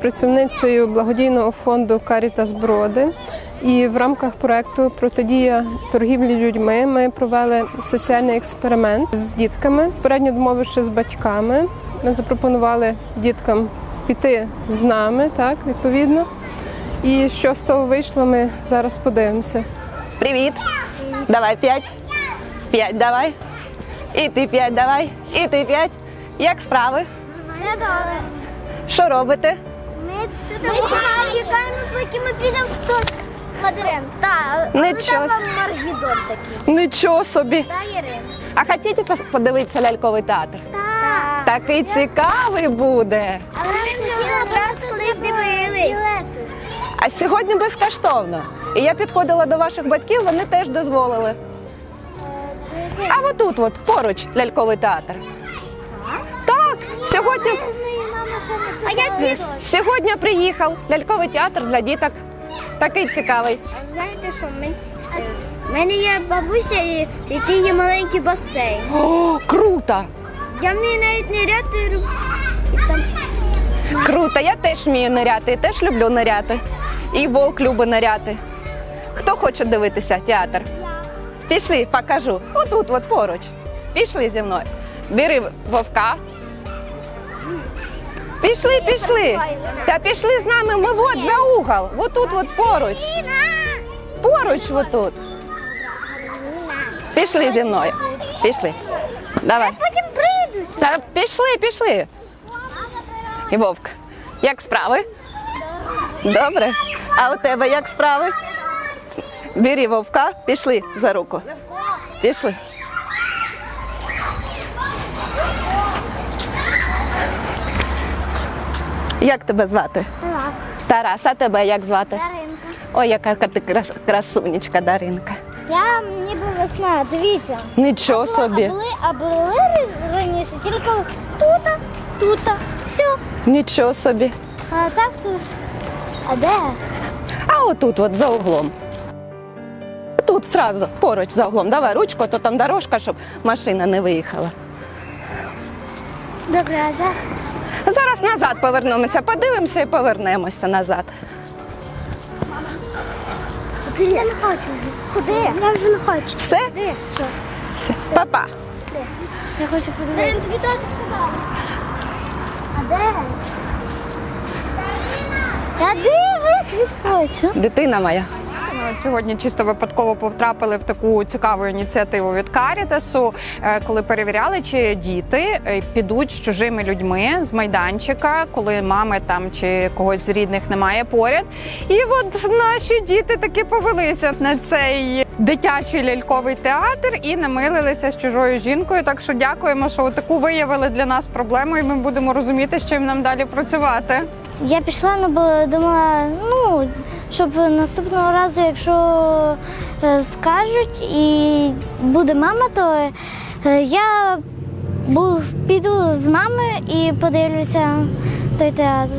Працівницею благодійного фонду Карітас Броди. І в рамках проекту Протидія торгівлі людьми ми провели соціальний експеримент з дітками. Попередньо домовивши з батьками, ми запропонували діткам піти з нами, так відповідно. І що з того вийшло, ми зараз подивимося. Привіт. Давай п'ять. П'ять давай. І ти п'ять давай. І ти п'ять. Як справи? Добре. Що робите? Ми чекаємо, поки ми підемо в той лабіринт. Так, Нічого. там Маргідон такий. Нічого собі. Та, Ірина? А хочете пос- подивитися ляльковий театр? Так. Такий цікавий буде. Але ми вже раз колись дивились. А сьогодні безкоштовно. І я підходила до ваших батьків, вони теж дозволили. А отут, от поруч ляльковий театр. Так, сьогодні, А я дід. сьогодні приїхав ляльковий театр для діток. Такий цікавий. А знаєте що? У мене є бабуся, і- який є маленький басейн. О, круто! Я вмію навіть ниряти. І там Круто, я теж вмію ниряти, і теж люблю ниряти. І вовк любить ниряти. Хто хоче дивитися театр? Пішли, покажу. Отут, от поруч. Пішли зі мною. Бери вовка. Пішли, пішли. Та пішли з нами. Ми от за угол. Отут, от поруч. Поруч, отут. Пішли зі мною. Пішли. Давай. потім прийду. Та пішли, пішли. І вовк. Як справи? Добре. А у тебе як справи? Бери вовка, пішли за руку. Пішли. Як тебе звати? Тарас, Тарас, а тебе як звати? Даринка. Ой, яка ти крас- красунечка Даринка. Я ніби весна, дивіться. Нічого собі. А були, а були раніше тільки тута, тута, все. Нічого собі. А так то. А де? А отут, от за углом. Тут сразу, поруч за углом. Давай ручку, а то там дорожка, щоб машина не виїхала. Добре, а за. Зараз назад повернемося, подивимося і повернемося назад. Я не хочу вже. Куди? Я вже не хочу. Все? Де? Що? Все. Папа. Я хочу подивитися. Дарин, тобі теж сказали. А де? Я дивитися хочу. Дитина моя. Сьогодні чисто випадково потрапили в таку цікаву ініціативу від Карітасу, е, коли перевіряли, чи діти е, підуть з чужими людьми з майданчика, коли мами там чи когось з рідних немає поряд. І от наші діти таки повелися на цей дитячий ляльковий театр і намилилися з чужою жінкою. Так що дякуємо, що таку виявили для нас проблему, і ми будемо розуміти, з чим нам далі працювати. Я пішла, ну, бо думала, ну, щоб наступного разу, якщо е, скажуть і буде мама, то е, я піду з мамою і подивлюся той театр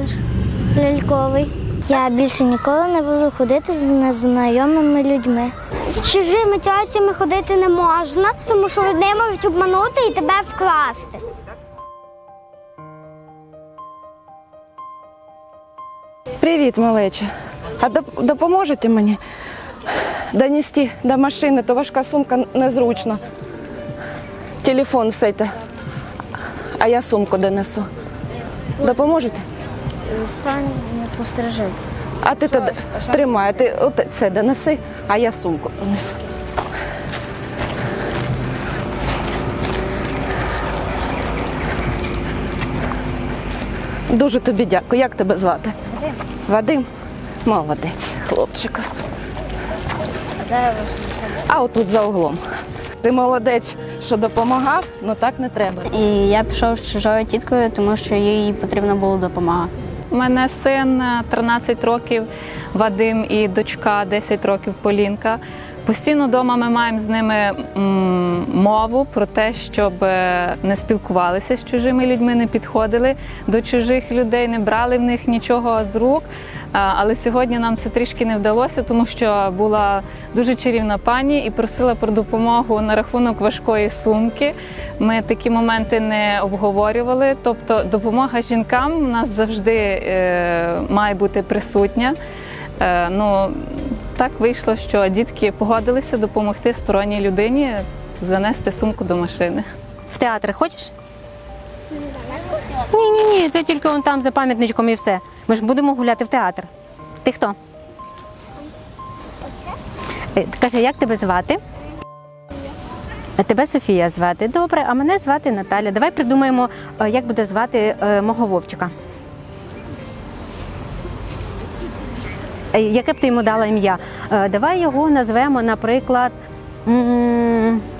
ляльковий. Я більше ніколи не буду ходити з незнайомими людьми. З чужими тьотями ходити не можна, тому що вони можуть обманути і тебе вкласти. Привіт, малеча. А допоможете мені донести до машини, то важка сумка незручно. Телефон сейте, а я сумку донесу. Допоможете? Стань, не постережи. А ти то тримай, ти це донеси, а я сумку понесу. Дуже тобі дякую. Як тебе звати? Вадим. Вадим? Молодець, хлопчик. Де ваш машина? А отут за углом. Ти молодець, що допомагав, ну так не треба. І я пішов з чужою тіткою, тому що їй потрібна була допомога. У мене син е, 13 років, Вадим і дочка 10 років Полінка. Постійно вдома ми маємо з ними мову про те, щоб е, не спілкувалися з чужими людьми, не підходили до чужих людей, не брали в них нічого з рук. Але сьогодні нам це трішки не вдалося, тому що була дуже чарівна пані і просила про допомогу на рахунок важкої сумки. Ми такі моменти не обговорювали. Тобто, допомога жінкам у нас завжди е, має бути присутня. Е, ну, так вийшло, що дітки погодилися допомогти сторонній людині занести сумку до машини. В театр хочеш? Ні, ні, ні, це тільки он там за пам'ятничком і все. Ми ж будемо гуляти в театр. Ти хто? Е, Каже, як тебе звати? Е, Тебе Софія звати. Добре, а мене звати Наталя. Давай придумаємо, е, як буде звати е, мого Вовчика. Яке б ти йому дала ім'я? Е, Давай його назвемо, наприклад,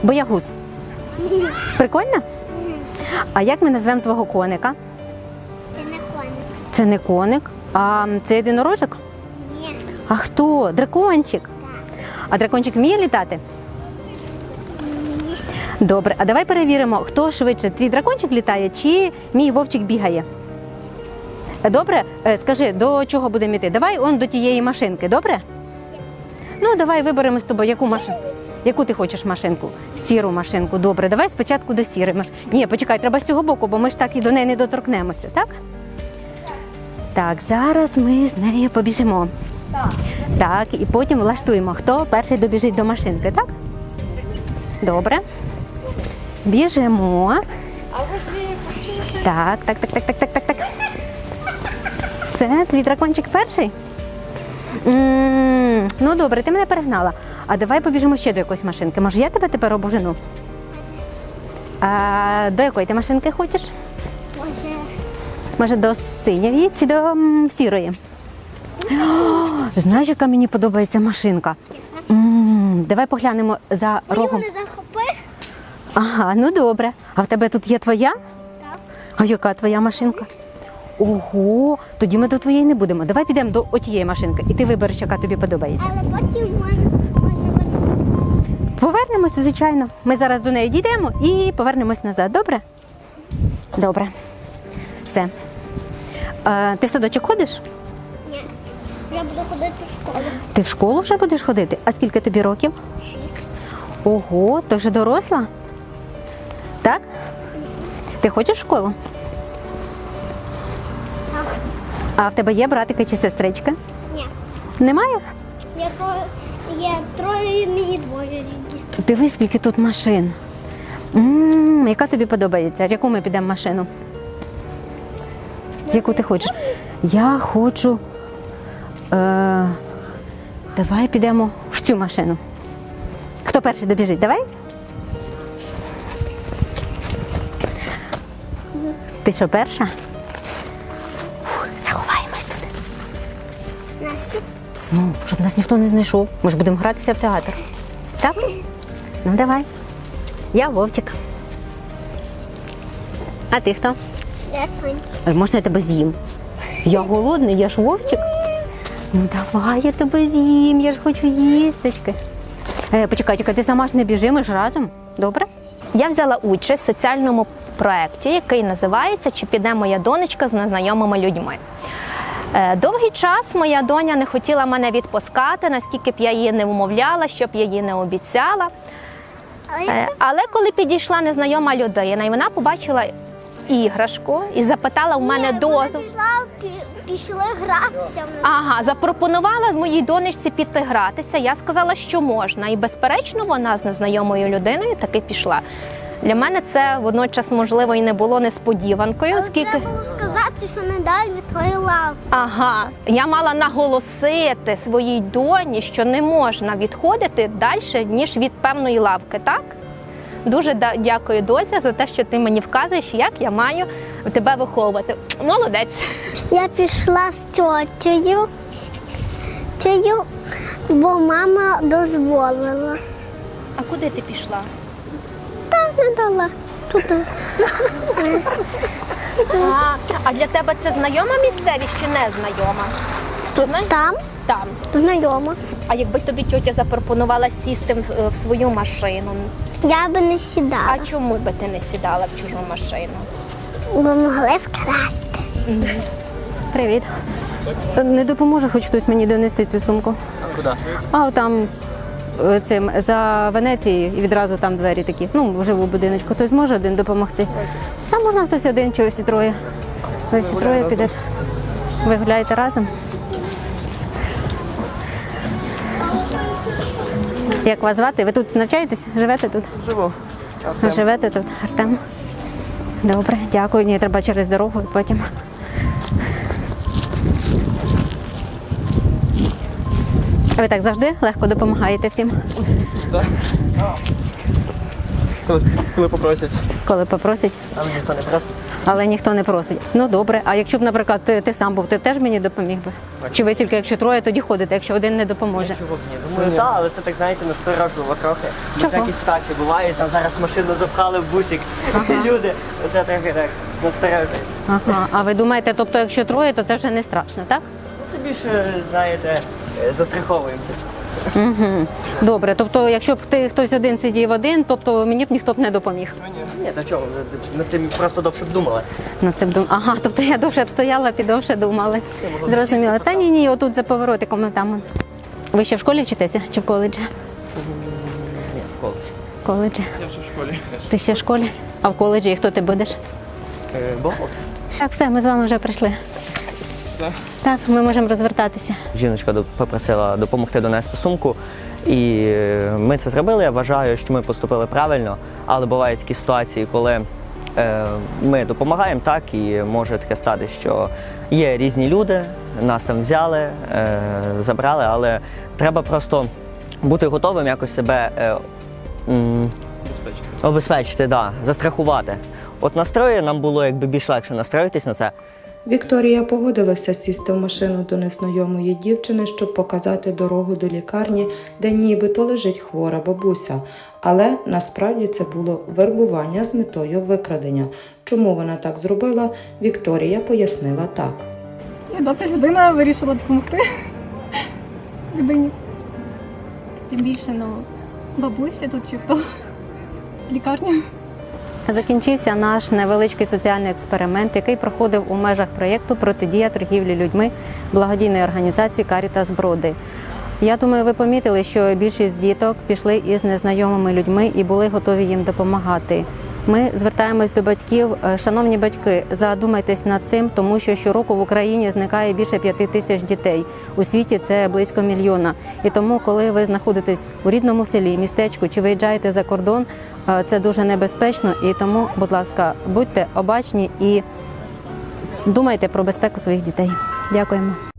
Боягуз. Прикольно? А як ми назвемо твого коника? Це не коник. Це не коник, а це єдинорожок? Ні. А хто? Дракончик. А дракончик вміє літати? Добре, а давай перевіримо, хто швидше, твій дракончик літає чи мій вовчик бігає. Добре, Е, скажи, до чого будемо йти? Давай он до тієї машинки, добре? Ну, давай виберемо з тобою, яку машинку. Яку ти хочеш машинку? Сіру машинку. Добре, давай спочатку до сірої машинки. Ні, почекай, треба з цього боку, бо ми ж так і до неї не доторкнемося, так? Так, зараз ми з нею побіжимо. Так, і потім влаштуємо, хто перший добіжить до машинки, так? Добре. Біжимо. Так, так, так, так, так, так, так, так. Все, твій дракончик перший? м ну добре, ти мене перегнала. А давай побіжимо ще до якоїсь машинки. Може, я тебе тепер обожену? А, до якої ти машинки хочеш? Може, Може, до синьої чи до м, сірої? О, знаєш, яка мені подобається машинка? М, давай поглянемо за рогом. захопи? Ага, ну добре. А в тебе тут є твоя? Так. А яка твоя машинка? Ого, тоді ми до твоєї не будемо. Давай підемо до отієї машинки, і ти вибереш, яка тобі подобається. Але потім можна, вернути. Повернемося, звичайно. Ми зараз до неї дійдемо і повернемось назад. Добре? Добре. Все. Е, ти в садочок ходиш? Ні. Я буду ходити в школу. Ти в школу вже будеш ходити? А скільки тобі років? Шість. Ого, ти вже доросла? Так? Ти хочеш в школу? А в тебе є братики чи сестрички? Ні. Немає? Я троє, є троє мені двоє рідні. Дивись, скільки тут машин. м яка тобі подобається? В яку ми підемо машину? В яку ти хочеш? Я хочу. Е, давай підемо в цю машину. Хто перший добіжить? Давай? Ти що, перша? Ну, щоб нас ніхто не знайшов. Ми ж будемо гратися в театр. Так? Ну, давай. Я Вовчик. А ти хто? Е, Можна я тебе з'їм? Я голодний, я ж Вовчик. Ну давай я тебе з'їм, я ж хочу їсточки. Е, почекай, чекай, ти сама ж не біжи, ми ж разом. Добре? Я взяла участь в соціальному проєкті, який називається Чи піде моя донечка з незнайомими людьми. Е, Довгий час моя доня не хотіла мене відпускати, наскільки б я її не вмовляла, щоб я її не обіцяла. Але Е, коли підійшла незнайома людина, і вона побачила іграшку і запитала в мене пі- пішли гратися. Ага, запропонувала моїй донечці піти гратися. Я сказала, що можна. І безперечно, вона з незнайомою людиною таки пішла. Для мене це водночас, можливо, і не було несподіванкою, Але оскільки треба що не дай від твоєї лавки. ага, я мала наголосити своїй доні, що не можна відходити далі, ніж від певної лавки, так? Дуже дякую, Дося, за те, що ти мені вказуєш, як я маю тебе виховувати. Молодець. Я пішла з тьотєю, тьотєю, бо мама дозволила. А куди ти пішла? Та не дала. Туди. А, а для тебе це знайома місцевість чи не знайома? Ти знаєш? Там там? Знайома. А якби тобі тьотя запропонувала сісти в, в свою машину, Я би не сідала, а чому би ти не сідала в чужу машину? бо могли вкрасти. Привіт. Не допоможе хоч хтось мені донести цю сумку? Куди? А там цим за Венецією і відразу там двері такі. Ну, живу будиночку. Хтось може один допомогти. Можна хтось один чи всі троє. Ви всі троє підете. Ви гуляєте разом? Як вас звати? Ви тут навчаєтесь? Живете тут? Живу. Живете тут, Артем? Добре, дякую. Ні, треба через дорогу і потім. Ви так завжди легко допомагаєте всім, Коли, коли попросять, коли попросять, а мені ніхто не просить. але ніхто не просить. Ну добре. А якщо б, наприклад, ти, ти сам був, ти теж мені допоміг би? Чи ви тільки якщо троє, тоді ходите, якщо один не допоможе? Чого б ні? Думаю, так, але це так, знаєте, насторожливо трохи. Бо Чого? Такі ситуації бувають, там зараз машину запхали в бусик. І люди, це трохи так насторожує. Ага. А ви думаєте, тобто, якщо троє, то це вже не страшно, так? Ну, Це більше, знаєте, е, застраховуємося. Угу. Добре, тобто, якщо б ти хтось один сидів один, тобто мені б ніхто б не допоміг. Ні, та чого, над цим просто довше б думали. На це б дум... Ага, тобто я довше б стояла, підовше думали. Зрозуміло. Та ні, ні, отут за поворотиком ну, там. Ви ще в школі вчитеся чи в коледжі? Ні, в коледж. В коледжі. Я ще в школі. Ти ще в школі? А в коледжі і хто ти будеш? Е, Бог. Так, все, ми з вами вже прийшли. Так, ми можемо розвертатися. Жіночка попросила допомогти донести сумку, і е, ми це зробили. Я вважаю, що ми поступили правильно, але бувають такі ситуації, коли е, ми допомагаємо, так і може таке стати, що є різні люди, нас там взяли, е, забрали, але треба просто бути готовим якось себе м, обезпечити, да, застрахувати. От настрої нам було якби більш легше настроїтись на це. Вікторія погодилася сісти в машину до незнайомої дівчини, щоб показати дорогу до лікарні, де нібито лежить хвора бабуся. Але насправді це було вербування з метою викрадення. Чому вона так зробила, Вікторія пояснила так. Я добра людина вирішила допомогти людині. Тим більше, ну, бабуся тут чи хто? Лікарня. Закінчився наш невеличкий соціальний експеримент, який проходив у межах проєкту Протидія торгівлі людьми благодійної організації Карітас Броди. Я думаю, ви помітили, що більшість діток пішли із незнайомими людьми і були готові їм допомагати. Ми звертаємось до батьків. Е, Шановні батьки, задумайтесь над цим, тому що щороку в Україні зникає більше п'яти тисяч дітей. У світі це близько мільйона. І тому, коли ви знаходитесь у рідному селі, містечку чи виїжджаєте за кордон, е, це дуже небезпечно. І тому, будь ласка, будьте обачні і думайте про безпеку своїх дітей. Дякуємо.